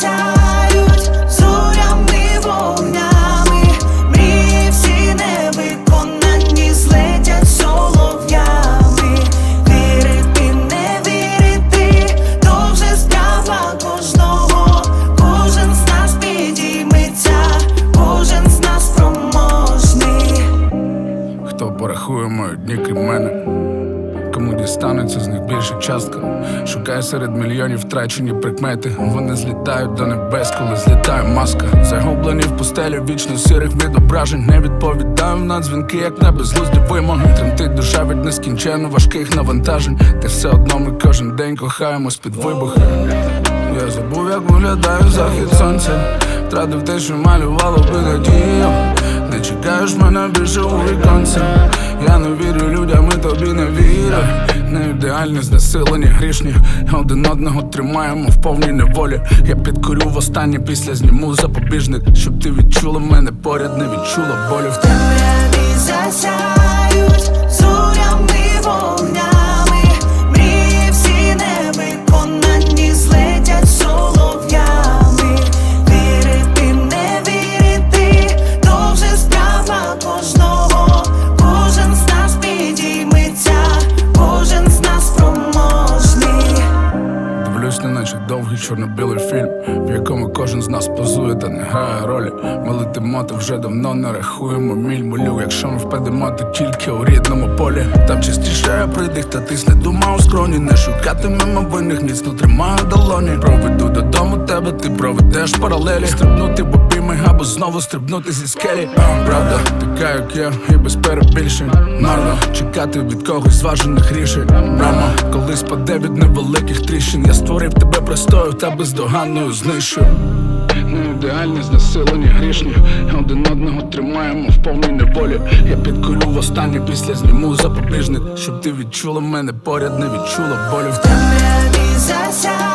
сяють зорями вогнями, солов'ями, вірити, не вірити, то справа кожного, кожен з нас підійметься, кожен з нас проможний. Хто порахує мої дні мене? Частка. Шукаю серед мільйонів втрачені прикмети. Вони злітають до небес, коли злітає маска. Загублені в пустелі вічно сірих відображень. Не відповідаю на дзвінки, як на безглузді вимоги. Тремтить душа від нескінченно важких навантажень. Та все одно ми кожен день кохаємось під вибухи. Я забув, як виглядає захід сонця. Втратив те, що малювало би надію. Не чекаєш мене більше у віконці. Я не вірю людям, і тобі не вірю. Не ідеальні, знесилені, грішні. Один одного тримаємо в повній неволі. Я підкорю востаннє після зніму запобіжник, щоб ти відчула мене поряд, не відчула болю в тебе. Довгий чорно-білий фільм, в якому кожен з нас позує та не грає ролі. Ми та вже давно не рахуємо міль молю, якщо ми впадемо, то тільки у рідному полі. Там частіше придих, та тисне дума у скроні. Не шукатимемо винних, міцно тримаю долоні. Проведу додому тебе, ти проведеш паралелі. Стрибнути в обійми або знову стрибнути зі скелі. Правда, така як я, і без перебільшень. Марно чекати від когось зважених рішень. Рама, коли спаде від невеликих тріщин. Я створив тебе простою та бездоганною знищую. Не ідеальні, знесилені, грішні. Один одного тримаємо в повній неволі. Я підкорю востаннє після зніму запобіжник, щоб ти відчула мене поряд, не відчула болю в. Темряві